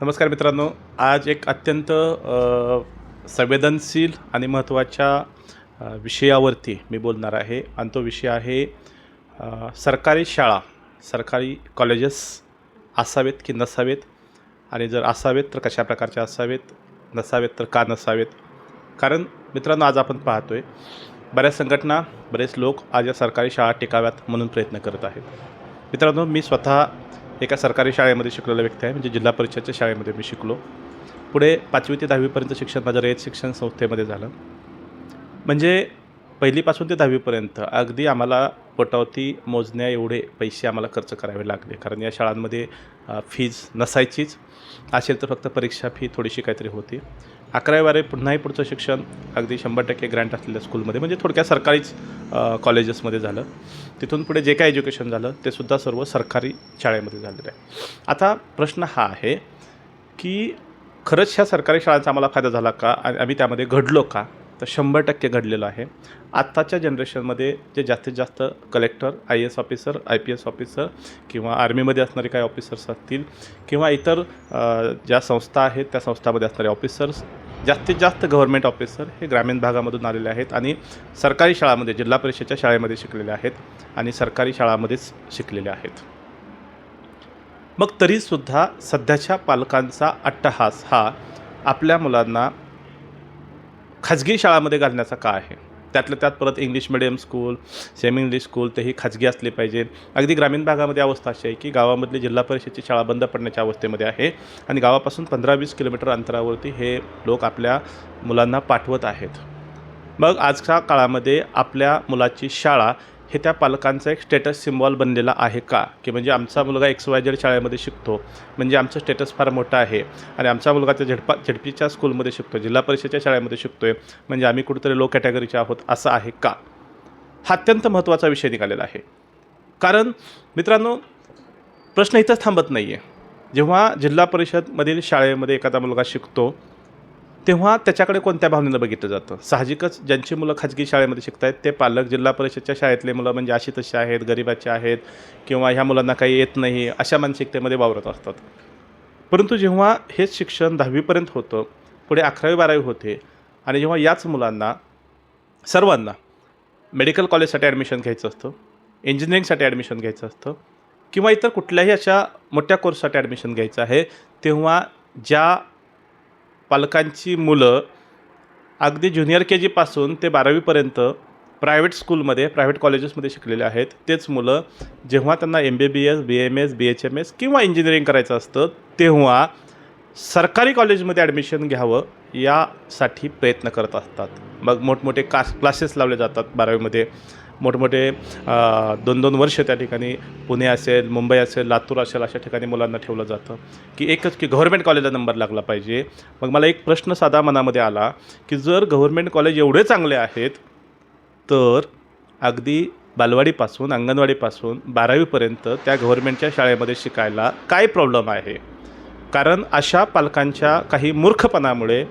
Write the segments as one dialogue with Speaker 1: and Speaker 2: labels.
Speaker 1: नमस्कार मित्रांनो आज एक अत्यंत संवेदनशील आणि महत्त्वाच्या विषयावरती मी बोलणार आहे. आणि तो विषय आहे सरकारी शाळा सरकारी कॉलेजेस असावेत की नसावेत? आणि जर असावेत तर कशा प्रकारचे असावेत? नसावेत तर का नसावेत? कारण मित्रांनो आज आपण पाहतोय बऱ्याच संघटना बरेच लोक आज या सरकारी शाळा टिकाव्यात म्हणून प्रयत्न करत आहेत. मित्रांनो मी स्वतः एका सरकारी शाळेमध्ये शिकलेला व्यक्ती आहे. म्हणजे जिल्हा परिषदच्या शाळेमध्ये मी शिकलो. पुढे पाचवी ते दहावीपर्यंत शिक्षण माझं रयत शिक्षण संस्थेमध्ये झालं. म्हणजे पहिलीपासून ते दहावीपर्यंत अगदी आम्हाला पटावती मोजण्या एवढे पैसे आम्हाला खर्च करावे लागले. कारण या शाळांमध्ये फीज नसायचीच. असेल तर फक्त परीक्षा फी थोडीशी काहीतरी होती. अकरावी बारावी पुन्हाही पुढचं शिक्षण अगदी शंभर टक्के ग्रँट असलेल्या स्कूलमध्ये म्हणजे थोडक्यात सरकारीच कॉलेजेसमध्ये झालं. तिथून पुढे जे काय एज्युकेशन झालं ते सुद्धा सर्व सरकारी शाळेमध्ये झालेलं आहे. आता प्रश्न हा आहे की खरंच ह्या सरकारी शाळांचा आम्हाला फायदा झाला का? आणि आम्ही त्यामध्ये घडलो का? तर शंभर टक्के घडलेलं आहे. आत्ताच्या जनरेशनमध्ये जे जास्तीत जास्त collector I S officer I P S officer किंवा आर्मीमध्ये असणारे काही ऑफिसर्स असतील किंवा इतर ज्या संस्था आहेत त्या संस्थामध्ये असणारे ऑफिसर्स जास्तीत जास्त गव्हर्मेंट ऑफिसर हे ग्रामीण भागामधून आलेले आहेत आणि सरकारी शाळामध्ये जिल्हा परिषदच्या शाळेमध्ये शिकलेले आहेत आणि सरकारी शाळामध्येच शिकलेले आहेत. मग तरीसुद्धा सध्याच्या पालकांचा अट्टहास हा आपल्या मुलांना खाजगी शाळामध्ये घालण्याचा का आहे? त्यातल्या त्यात परत English medium school semi English school तेही खाजगी असले पाहिजे. अगदी ग्रामीण भागामध्ये अवस्था अशी आहे की गावामधली जिल्हा परिषदची शाळा बंद पडण्याच्या अवस्थेमध्ये आहे आणि गावापासून पंधरा वीस किलोमीटर अंतरावरती हे लोक आपल्या मुलांना पाठवत आहेत. मग आजच्या काळामध्ये आपल्या मुलाची शाळा हे त्या पालकांचा एक स्टेटस सिम्बॉल बनलेला आहे का? की म्हणजे आमचा मुलगा एक्स वाय जेड शाळेमध्ये शिकतो. म्हणजे आमचं स्टेटस फार मोठं आहे. आणि आमचा मुलगा त्या झडपा झडपीच्या स्कूलमध्ये शिकतो जिल्हा परिषदेच्या शाळेमध्ये शिकतो आहे म्हणजे आम्ही कुठेतरी लो कॅटेगरीचे आहोत असं आहे का? हा अत्यंत महत्त्वाचा विषय निघालेला आहे. कारण मित्रांनो प्रश्न इथंच थांबत नाही आहे जेव्हा जिल्हा परिषदमधील शाळेमध्ये एखादा मुलगा शिकतो तेव्हा त्याच्याकडे कोणत्या भावनेनं बघितलं जातं? साहजिकच ज्यांची मुलं खाजगी शाळेमध्ये शिकत आहेत ते पालक जिल्हा परिषदच्या शाळेतले मुलं म्हणजे अशी तशी आहेत गरिबाचे आहेत किंवा ह्या मुलांना काही येत नाही अशा मानसिकतेमध्ये वावरत असतात. परंतु जेव्हा हेच शिक्षण दहावीपर्यंत होतं पुढे अकरावी बारावी होते आणि जेव्हा याच मुलांना सर्वांना मेडिकल कॉलेजसाठी ॲडमिशन घ्यायचं असतं इंजिनिअरिंगसाठी ॲडमिशन घ्यायचं असतं किंवा इतर कुठल्याही अशा मोठ्या कोर्ससाठी ॲडमिशन घ्यायचं आहे तेव्हा ज्या पालकांची मुलं अगदी ज्युनियर के जीपासून ते बारावीपर्यंत प्रायव्हेट स्कूलमध्ये प्रायव्हेट कॉलेजेसमध्ये शिकलेले आहेत. तेच मुलं जेव्हा त्यांना M B B S B M S B H M S किंवा इंजिनिअरिंग करायचं असतं तेव्हा सरकारी कॉलेजमध्ये ॲडमिशन घ्यावं यासाठी प्रयत्न करत असतात. मग मोठमोठे कास क्लासेस लावले जातात बारावीमध्ये. मोठमोठे दोन दोन वर्ष त्या ठिकाणी पुणे असेल मुंबई असेल लातूर असेल अशा ठिकाणी मुलांना ठेवलं जातं. की एकच की गव्हर्मेंट कॉलेजला नंबर लागला पाहिजे. मग मला एक प्रश्न साधा मनामध्ये आला की जर गव्हर्मेंट कॉलेज एवढे चांगले आहेत तर अगदी बालवाडीपासून अंगणवाडीपासून बारावीपर्यंत त्या गव्हर्मेंटच्या शाळेमध्ये शिकायला काय प्रॉब्लेम आहे? कारण अशा पालकांच्या काही मूर्खपणामुळे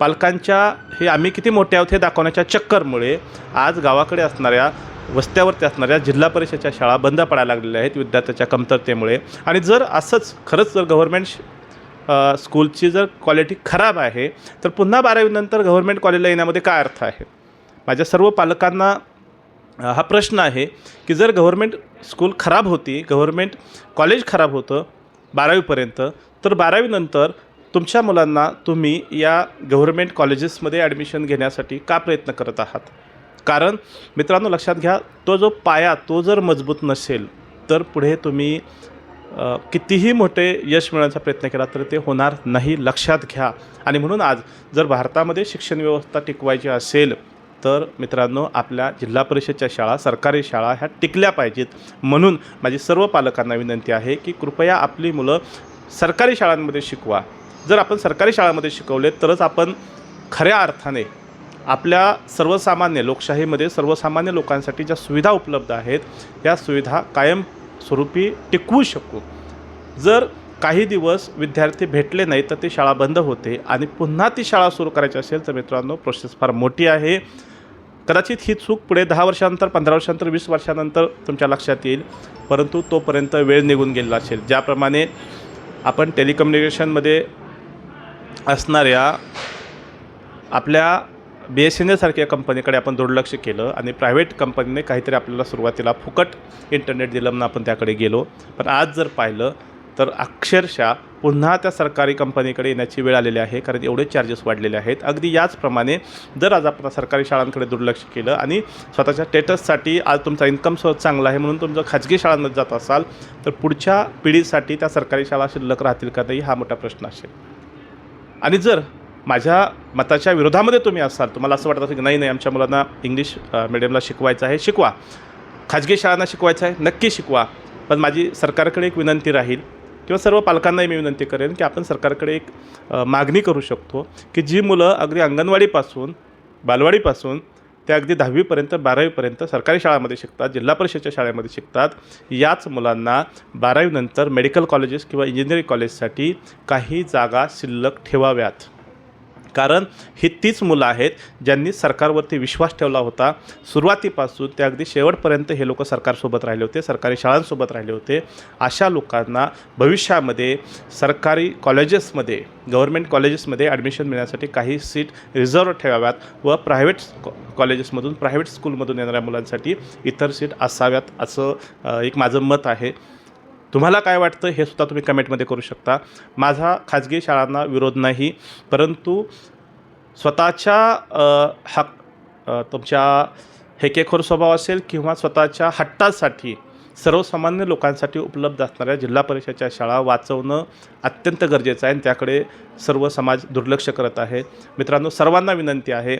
Speaker 1: पालकांच्या हे आम्ही किती मोठे आहोत हे दाखवण्याच्या चक्करमुळे आज गावाकडे असणाऱ्या वस्त्यावरती असणाऱ्या जिल्हा परिषदेच्या शाळा बंद पडायला लागलेल्या आहेत विद्यार्थ्याच्या कमतरतेमुळे. आणि जर असंच खरंच जर गव्हर्मेंट स्कूलची जर क्वालिटी खराब आहे तर पुन्हा बारावीनंतर गव्हर्मेंट कॉलेजला येण्यामध्ये काय अर्थ आहे? माझ्या सर्व पालकांना हा प्रश्न आहे की जर गव्हर्मेंट स्कूल खराब होती गव्हर्मेंट कॉलेज खराब होतं बारावीपर्यंत तर बारावीनंतर तुमच्या मुलांना तुम्ही या गव्हर्मेंट कॉलेजेसमध्ये ॲडमिशन घेण्यासाठी का प्रयत्न करत आहात? कारण मित्रांनो लक्षात घ्या तो जो पाया तो जर मजबूत नसेल तर पुढे तुम्ही कितीही मोठे यश मिळवण्याचा प्रयत्न केला तर ते होणार नाही. लक्षात घ्या. आणि म्हणून आज जर भारतामध्ये शिक्षण व्यवस्था टिकवायची असेल तर मित्रांनो आपल्या जिल्हा परिषदच्या शाळा सरकारी शाळा ह्या टिकल्या पाहिजेत. म्हणून माझी सर्व पालकांना विनंती आहे की कृपया आपली मुलं सरकारी शाळांमध्ये शिकवा. जर आपण सरकारी शाळामध्ये शिकवले तरच आपण खऱ्या अर्थाने आपल्या सर्वसामान्य लोकशाहीमध्ये सर्वसामान्य लोकांसाठी ज्या सुविधा उपलब्ध आहेत या सुविधा कायमस्वरूपी टिकवू शकू. जर काही दिवस विद्यार्थी भेटले नाही तर ती शाळा बंद होते आणि पुन्हा ती शाळा सुरू करायची असेल तर मित्रांनो प्रोसेस फार मोठी आहे. कदाचित ही चूक पुढे दहा वर्षानंतर पंधरा वर्षानंतर वीस वर्षानंतर तुमच्या लक्षात येईल. परंतु तोपर्यंत वेळ निघून गेलेला असेल. ज्याप्रमाणे आपण टेलिकम्युनिकेशनमध्ये असणाऱ्या आपल्या बी एस एन एलसारख्या कंपनीकडे आपण दुर्लक्ष केलं आणि प्रायव्हेट कंपनीने काहीतरी आपल्याला सुरुवातीला फुकट इंटरनेट दिलं म्हणून आपण त्याकडे गेलो. पण आज जर पाहिलं तर अक्षरशः पुन्हा त्या सरकारी कंपनीकडे येण्याची वेळ आलेली आहे कारण एवढे चार्जेस वाढलेले आहेत. अगदी याचप्रमाणे जर आज आपण सरकारी शाळांकडे दुर्लक्ष केलं आणि स्वतःच्या स्टेटससाठी आज तुमचा इन्कम सोर्स चांगला आहे म्हणून तुमचं खाजगी शाळांमध्ये जात असाल तर पुढच्या पिढीसाठी त्या सरकारी शाळा शिल्लक राहतील का नाही हा मोठा प्रश्न असेल. आणि जर माझ्या मताच्या विरोधामध्ये तुम्ही असाल तुम्हाला असं वाटत असेल की नाही नाही आमच्या मुलांना इंग्लिश मिडियमला शिकवायचं आहे शिकवा. खाजगी शाळांना शिकवायचं आहे नक्की शिकवा. पण माझी सरकारकडे एक विनंती राहील किंवा सर्व पालकांनाही मी विनंती करेन की आपण सरकारकडे एक मागणी करू शकतो की जी मुलं अगदी अंगणवाडीपासून बालवाडीपासून ते अगदी दहावीपर्यंत बारावीपर्यंत सरकारी शाळामध्ये शिकतात जिल्हा परिषदच्या शाळेमध्ये शिकतात. याच मुलांना बारावीनंतर मेडिकल कॉलेजेस किंवा इंजिनिअरिंग कॉलेजसाठी काही जागा शिल्लक ठेवाव्यात. कारण ही तीच मुलं आहेत ज्यांनी सरकारवरती विश्वास ठेवला होता. सुरुवातीपासून ते अगदी शेवटपर्यंत हे लोक सरकारसोबत राहिले होते सरकारी शाळांसोबत राहिले होते. अशा लोकांना भविष्यामध्ये सरकारी कॉलेजेसमध्ये गव्हर्मेंट कॉलेजेसमध्ये ॲडमिशन मिळण्यासाठी काही सीट रिझर्व ठेवाव्यात व प्रायव्हेट कॉलेजेसमधून प्रायव्हेट स्कूलमधून येणाऱ्या मुलांसाठी इतर सीट असाव्यात असं एक माझं मत आहे. तुम्हाला काय वाटतं हे सुद्धा तुम्ही कमेंटमध्ये करू शकता. माझा खाजगी शाळांना विरोध नाही परंतु स्वतःच्या हक तुमच्या हेकेखोर स्वभाव असेल किंवा स्वतःच्या हट्टासाठी सर्वसामान्य लोकांसाठी उपलब्ध असणाऱ्या जिल्हा परिषदच्या शाळा वाचवणं अत्यंत गरजेचं आहे आणि त्याकडे सर्व समाज दुर्लक्ष करत आहे. मित्रांनो सर्वांना विनंती आहे